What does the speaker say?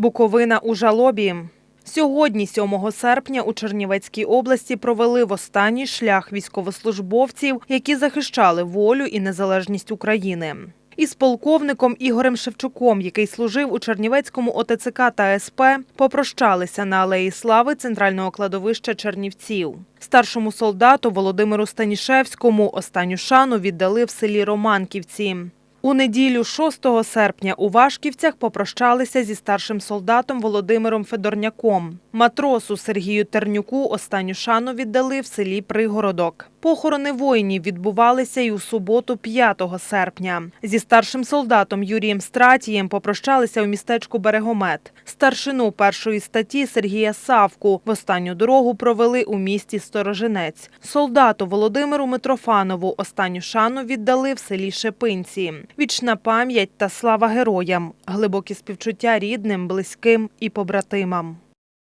Буковина у жалобі. Сьогодні, 7 серпня, у Чернівецькій області провели в останній шлях військовослужбовців, які захищали волю і незалежність України. Із полковником Ігорем Шевчуком, який служив у Чернівецькому ОТЦК та СП, попрощалися на Алеї Слави центрального кладовища Чернівців. Старшому солдату Володимиру Станішевському останню шану віддали в селі Романківці. У неділю 6 серпня у Вашківцях попрощалися зі старшим солдатом Володимиром Федорняком. Матросу Сергію Тернюку останню шану віддали в селі Пригородок. Похорони воїнів відбувалися і у суботу 5 серпня. Зі старшим солдатом Юрієм Стратієм попрощалися у містечку Берегомет. Старшину першої статті Сергія Савку в останню дорогу провели у місті Сторожинець. Солдату Володимиру Митрофанову останню шану віддали в селі Шепинці. Вічна пам'ять та слава героям, глибокі співчуття рідним, близьким і побратимам.